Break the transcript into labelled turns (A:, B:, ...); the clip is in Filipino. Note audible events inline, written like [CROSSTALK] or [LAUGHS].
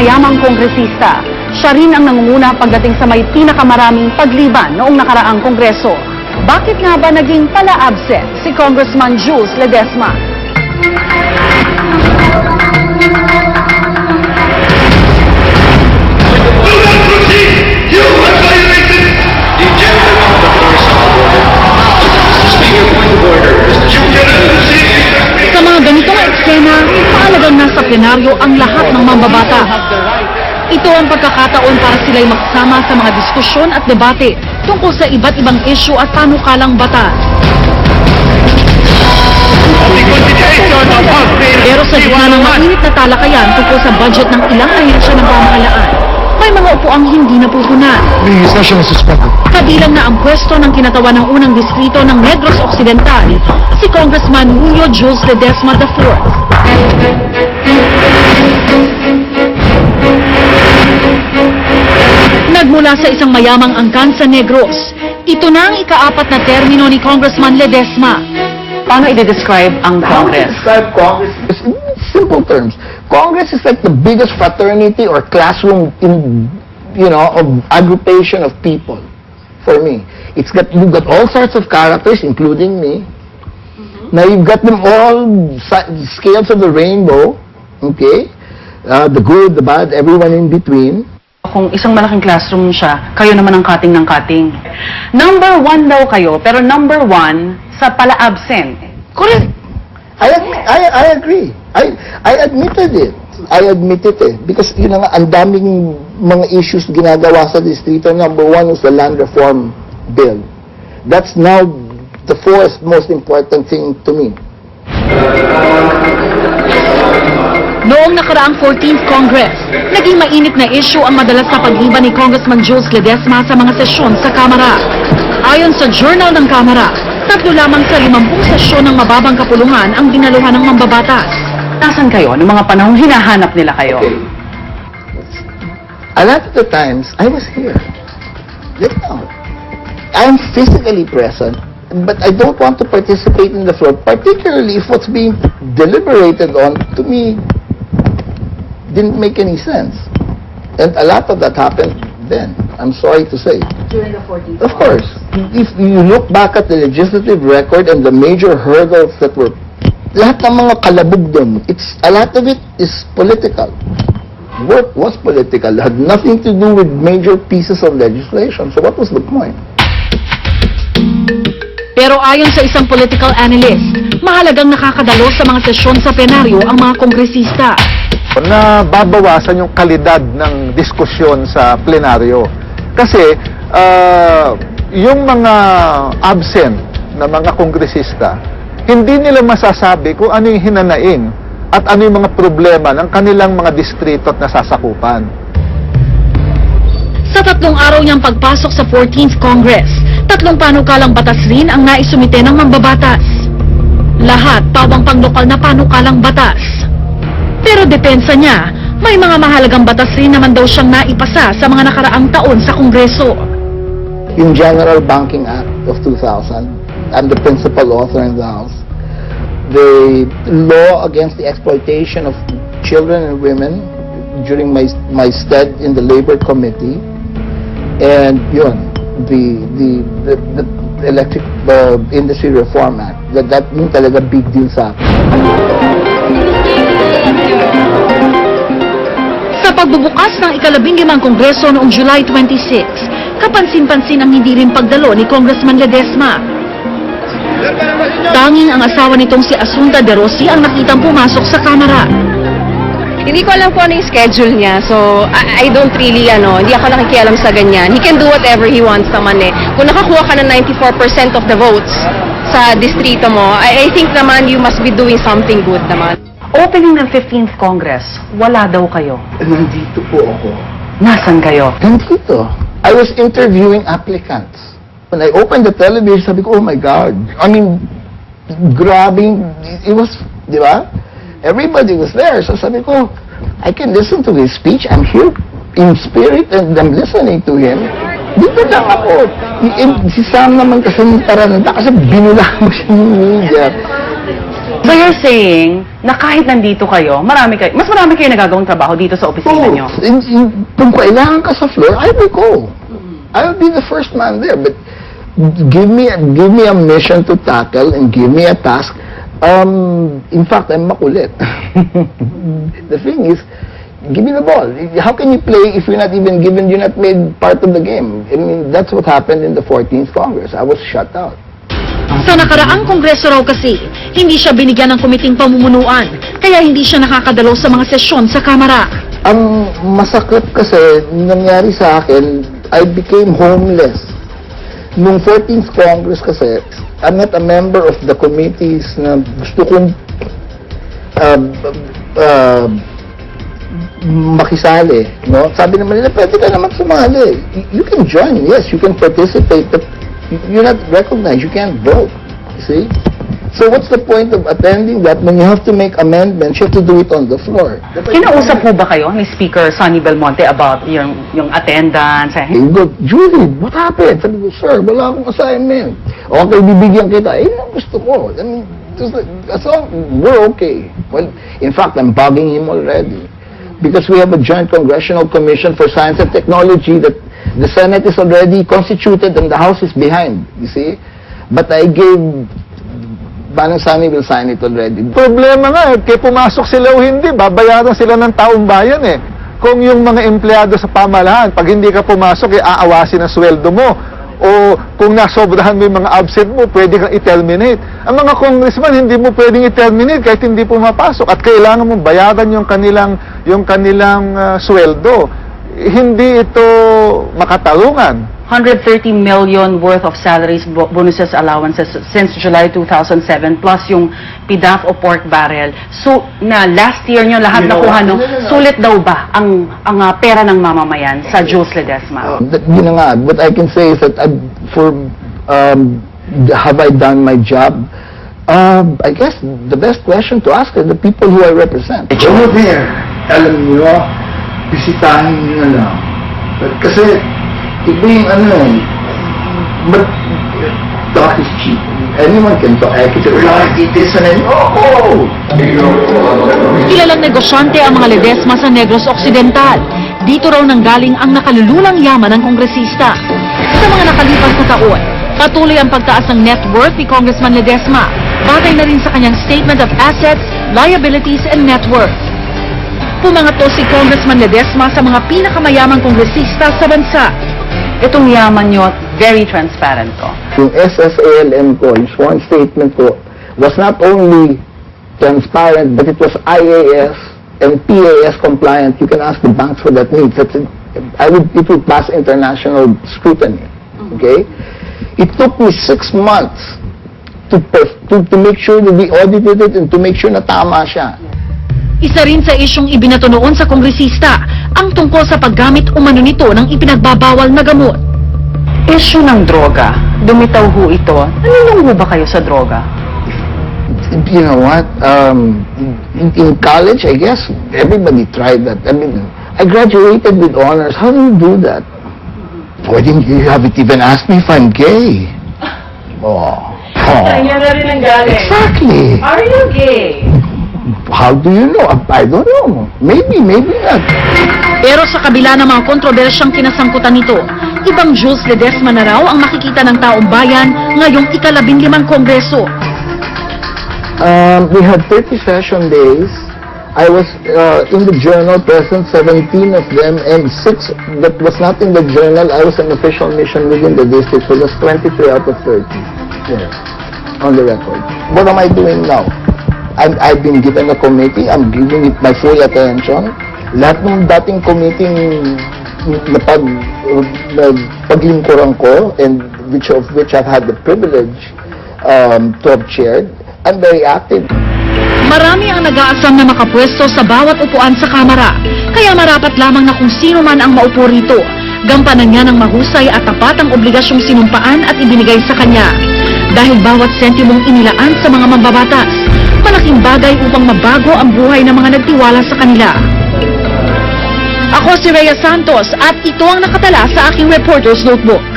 A: mayamang kongresista. Siya rin ang nangunguna pagdating sa may pinakamaraming pagliban noong nakaraang kongreso. Bakit nga ba naging pala-absent si Congressman Jules Ledesma? Sa mga ganitong eksena, mahalagang nasa plenaryo ang lahat mambabata. Ito ang pagkakataon para sila'y magsama sa mga diskusyon at debate tungkol sa iba't ibang isyu at panukalang batas. Pero sa gitna ng mainit na talakayan tungkol sa budget ng ilang ahensya ng pamahalaan, may mga upuang hindi napupunan. Kabilang na ang pwesto ng kinatawan ng unang distrito ng Negros Occidental, si Congressman Julio Jules Ledesma IV. Nagmula sa isang mayamang angkan sa Negros, ito na ang ikaapat na termino ni Congressman Ledesma. Paano i-describe ang
B: How to describe Congress in simple terms. Congress is like the biggest fraternity or classroom in, you know, of aggregation of people. For me, it's got you've got all sorts of characters, including me. Now you've got them all si- scales of the rainbow. Okay, uh, the good, the bad, everyone in between.
A: Kung isang malaking classroom siya, kayo naman ang cutting ng cutting. Number one daw kayo, pero number one sa pala-absent.
B: Correct. I I, I agree. I, I admitted it. I admitted it. Because, yun nga, ang daming mga issues ginagawa sa distrito. Number one was the land reform bill. That's now the fourth most important thing to me.
A: Noong nakaraang 14th Congress, naging mainit na issue ang madalas na pagliban ni Congressman Jules Ledesma sa mga sesyon sa Kamara. Ayon sa Journal ng Kamara, tatlo lamang sa 50 sesyon ng mababang kapulungan ang dinaluhan ng mambabatas. Nasaan kayo noong mga panahong hinahanap nila kayo?
B: A lot of the times, I was here. Now. I'm physically present, but I don't want to participate in the floor, particularly if what's being deliberated on, to me, didn't make any sense. And a lot of that happened then, I'm sorry to say.
A: During the 14th
B: Of course, if you look back at the legislative record and the major hurdles that were, lahat ng mga kalabog doon, it's, a lot of it is political. Work was political, had nothing to do with major pieces of legislation. So what was the point?
A: Pero ayon sa isang political analyst, mahalagang nakakadalo sa mga sesyon sa plenaryo ang mga kongresista.
C: Na babawasan yung kalidad ng diskusyon sa plenaryo. Kasi ah, yung mga absent na mga kongresista, hindi nila masasabi kung ano yung hinanain at ano yung mga problema ng kanilang mga distrito at nasasakupan.
A: Sa tatlong araw niyang pagpasok sa 14th Congress, tatlong panukalang batas rin ang naisumite ng mambabatas. Lahat pawang panglokal na panukalang batas. Pero depensa niya, may mga mahalagang batas rin naman daw siyang naipasa sa mga nakaraang taon sa Kongreso.
B: Yung General Banking Act of 2000, I'm the principal author in the House. The law against the exploitation of children and women during my my stead in the Labor Committee, and yun, the the the, the Electric uh, Industry Reform Act. That that yung talaga big deal sa akin.
A: Pagbubukas ng ikalabing limang kongreso noong July 26, kapansin-pansin ang hindi rin pagdalo ni Congressman Ledesma. Tanging ang asawa nitong si Asunta De Rossi ang nakitang pumasok sa kamara.
D: Hindi ko alam kung ano yung schedule niya. So, I, I don't really, ano, hindi ako nakikialam sa ganyan. He can do whatever he wants naman eh. Kung nakakuha ka ng 94% of the votes sa distrito mo, I, I think naman you must be doing something good naman.
A: Opening ng 15th Congress, wala daw kayo.
B: Nandito po ako.
A: Nasan kayo?
B: Nandito. I was interviewing applicants. When I opened the television, sabi ko, oh my God. I mean, grabbing, it was, di ba? Everybody was there. So sabi ko, I can listen to his speech. I'm here in spirit and I'm listening to him. Dito lang ako. Si Sam naman kasi taranta kasi binula mo siya ng media.
E: So you're saying na kahit nandito kayo, marami kayo, mas marami kayo nagagawang trabaho dito sa opisina
B: Oh,
E: nyo.
B: in, in, kung kailangan ka sa floor, I will go. I will be the first man there. But give me a, give me a mission to tackle and give me a task. Um, in fact, I'm makulit. [LAUGHS] the thing is, give me the ball. How can you play if you're not even given, you're not made part of the game? I mean, that's what happened in the 14th Congress. I was shut out.
A: Sa nakaraang kongreso raw kasi, hindi siya binigyan ng komiting pamumunuan, kaya hindi siya nakakadalaw sa mga sesyon sa Kamara.
B: Ang masakit kasi nangyari sa akin, I became homeless. Nung 14th Congress kasi, I'm not a member of the committees na gusto kong uh, uh, makisali. No? Sabi naman nila, pwede ka naman sumali. You can join, yes, you can participate, but you're not recognized, you can't vote. See? So what's the point of attending that when you have to make amendments, you have to do it on the floor?
E: Kinausap po ba kayo ni Speaker Sonny Belmonte about yung, yung attendance? Eh,
B: go, Julie, what happened? Sabi ko, sir, wala akong assignment. Okay, bibigyan kita. Eh, yun gusto ko. I mean, just, all, we're okay. Well, in fact, I'm bugging him already. Because we have a joint congressional commission for science and technology that the Senate is already constituted and the House is behind, you see? But I gave, Manang Sani will sign it already.
C: Problema nga, eh, kaya pumasok sila o hindi, babayaran sila ng taong bayan eh. Kung yung mga empleyado sa pamahalaan, pag hindi ka pumasok, eh, aawasin ang sweldo mo. O kung nasobrahan mo yung mga absent mo, pwede kang i-terminate. Ang mga congressman, hindi mo pwedeng i-terminate kahit hindi pumapasok. At kailangan mo bayaran yung kanilang, yung kanilang ah, sweldo. Hindi ito makatarungan.
E: 130 million worth of salaries, bo- bonuses, allowances since July 2007 plus yung PDAF o pork barrel. So, na last year nyo lahat
B: You
E: nakuha no, sulit daw ba ang, ang ah, pera ng mamamayan sa Jules Ledesma?
B: That, yun na nga, what I can say is that I, for, um, have I done my job? Um, I guess the best question to ask are the people who I represent. Over there, alam niyo, bisitahin niyo na lang. Kasi, iba yung ano eh, but talk is cheap. Anyone can talk. I can say, eat this and then, oh,
A: Kilalang negosyante ang mga Ledesma sa Negros Occidental. Dito raw nanggaling ang nakalululang yaman ng kongresista. Sa mga nakalipas na taon, patuloy ang pagtaas ng net worth ni Congressman Ledesma. Batay na rin sa kanyang Statement of Assets, Liabilities and Net Worth. Pumangato si Congressman Ledesma sa mga pinakamayamang kongresista sa bansa.
E: Itong yaman nyo, very transparent to.
B: yung SSALM ko, yung sworn statement ko, was not only transparent, but it was IAS and PAS compliant. You can ask the banks for that needs. That's it. I would, it would pass international scrutiny. Okay? It took me six months to, to, to make sure that we audited it and to make sure na tama siya.
A: Isa rin sa isyong ibinato noon sa kongresista ang tungkol sa paggamit umano nito ng ipinagbabawal na gamot.
E: Issue ng droga, dumitaw ho ito. Nanunong ho ba kayo sa droga?
B: you know what? Um, in, in college, I guess everybody tried that. I mean, I graduated with honors. How do you do that? Why didn't you haven't even asked me if I'm gay? [LAUGHS] Oh. oh. Exactly.
E: Are you gay?
B: How do you know? I don't know. Maybe, maybe not.
A: Pero sa kabila ng mga kontrobersyang kinasangkutan nito, ibang Jules Ledesma na raw ang makikita ng taong bayan ngayong ikalabing limang kongreso.
B: Um, we had 30 session days. I was uh, in the journal present 17 of them and 6 that was not in the journal. I was an official mission within the district, so that's 23 out of 30. Yes, on the record. What am I doing now? I'm, I've been given a committee. I'm giving it my full attention. Lahat ng dating committee na pag, na paglingkuran ko and which of which I've had the privilege um, to have chaired, I'm very active.
A: Marami ang nag-aasam na makapwesto sa bawat upuan sa Kamara, kaya marapat lamang na kung sino man ang maupo rito. Gampanan niya ng mahusay at tapat ang obligasyong sinumpaan at ibinigay sa kanya. Dahil bawat sentimong inilaan sa mga mambabatas, malaking bagay upang mabago ang buhay ng mga nagtiwala sa kanila. Ako si Rhea Santos at ito ang nakatala sa aking Reporter's Notebook.